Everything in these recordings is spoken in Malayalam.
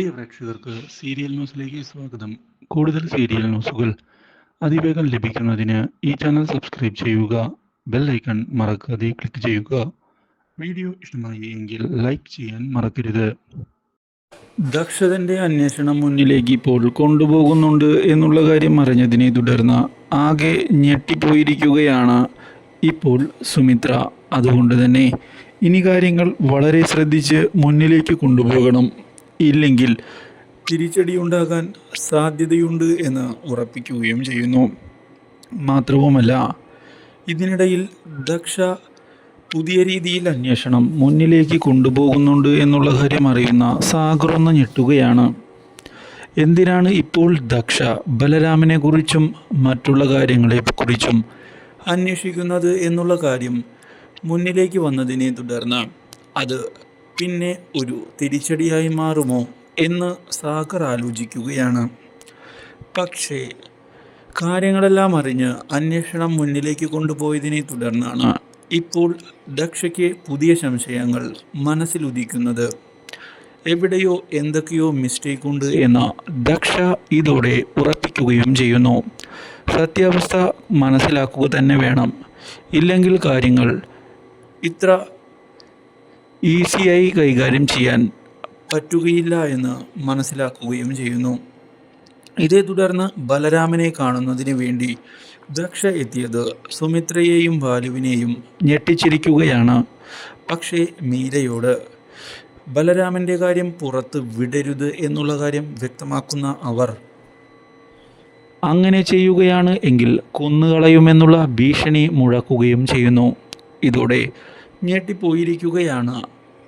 പ്രിയ പ്രേക്ഷകർക്ക് സീരിയൽ ന്യൂസിലേക്ക് സ്വാഗതം. കൂടുതൽ സീരിയൽ ന്യൂസുകൾ അതിവേഗം ലഭിക്കുന്നതിന് ഈ ചാനൽ സബ്സ്ക്രൈബ് ചെയ്യുക ബെൽ ഐക്കൺ മറക്കാതെ ക്ലിക്ക് ചെയ്യുക. വീഡിയോ ഇഷ്ടമായി എങ്കിൽ ലൈക്ക് ചെയ്യാൻ മറക്കരുത്. ദക്ഷതന്റെ അന്വേഷണം മുന്നിലേക്ക് ഇപ്പോൾ കൊണ്ടുപോകുന്നുണ്ട് എന്നുള്ള കാര്യം അറിഞ്ഞതിനെ തുടർന്ന് ആകെ ഞെട്ടിപ്പോയിരിക്കുകയാണ് ഇപ്പോൾ സുമിത്ര. അതുകൊണ്ട് തന്നെ ഇനി കാര്യങ്ങൾ വളരെ ശ്രദ്ധിച്ച് മുന്നിലേക്ക് കൊണ്ടുപോകണം. ഇല്ലെങ്കിൽ തിരിച്ചടിയുണ്ടാകാൻ സാധ്യതയുണ്ട് എന്ന് ഉറപ്പിക്കുകയും ചെയ്യുന്നു. മാത്രവുമല്ല ഇതിനിടയിൽ ദക്ഷ പുതിയ രീതിയിൽ അന്വേഷണം മുന്നിലേക്ക് കൊണ്ടുപോകുന്നുണ്ട് എന്നുള്ള കാര്യം അറിയുന്ന സാഗറൊന്ന് ഞെട്ടുകയാണ്. എന്തിനാണ് ഇപ്പോൾ ദക്ഷ ബലരാമനെ കുറിച്ചും മറ്റുള്ള കാര്യങ്ങളെക്കുറിച്ചും അന്വേഷിക്കുന്നത് എന്നുള്ള കാര്യം മുന്നിലേക്ക് വന്നതിനെ തുടർന്ന് അത് പിന്നെ ഒരു തിരിച്ചടിയായി മാറുമോ എന്ന് സാഗർ ആലോചിക്കുകയാണ്. പക്ഷേ കാര്യങ്ങളെല്ലാം അറിഞ്ഞ് അന്വേഷണം മുന്നിലേക്ക് കൊണ്ടുപോയതിനെ തുടർന്നാണ് ഇപ്പോൾ ദക്ഷയ്ക്ക് പുതിയ സംശയങ്ങൾ മനസ്സിലുദിക്കുന്നത്. എവിടെയോ എന്തൊക്കെയോ മിസ്റ്റേക്ക് ഉണ്ട് എന്ന് ദക്ഷ ഇതോടെ ഉറപ്പിക്കുകയും ചെയ്യുന്നു. സത്യാവസ്ഥ മനസ്സിലാക്കുക തന്നെ വേണം. ഇല്ലെങ്കിൽ കാര്യങ്ങൾ ഇത്ര ഈസിയായി കൈകാര്യം ചെയ്യാൻ പറ്റുകയില്ല എന്ന് മനസ്സിലാക്കുകയും ചെയ്യുന്നു. ഇതേ തുടർന്ന് ബലരാമനെ കാണുന്നതിന് വേണ്ടി ദക്ഷ എത്തിയത് സുമിത്രയെയും ബാലുവിനെയും ഞെട്ടിച്ചിരിക്കുകയാണ്. പക്ഷേ മീരയോട് ബലരാമന്റെ കാര്യം പുറത്ത് വിടരുത് എന്നുള്ള കാര്യം വ്യക്തമാക്കുന്ന അവർ അങ്ങനെ ചെയ്യുകയാണ് എങ്കിൽ കൊന്നുകളയുമെന്നുള്ള ഭീഷണി മുഴക്കുകയും ചെയ്യുന്നു. ഇതോടെ ഞെട്ടിപ്പോയിരിക്കുകയാണ്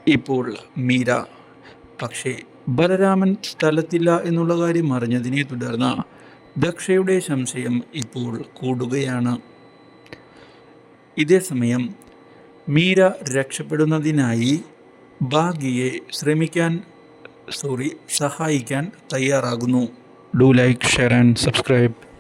ഇപ്പോൾ മീര. പക്ഷേ ബലരാമൻ സ്ഥലത്തില്ല എന്നുള്ള കാര്യം അറിഞ്ഞതിനെ തുടർന്ന് ദക്ഷയുടെ സംശയം ഇപ്പോൾ കൂടുകയാണ്. ഇതേ സമയം മീര രക്ഷപ്പെടുന്നതിനായി ഭാഗ്യയെ ശ്രമിക്കാൻ സോറി സഹായിക്കാൻ തയ്യാറാകുന്നു. Do like share and subscribe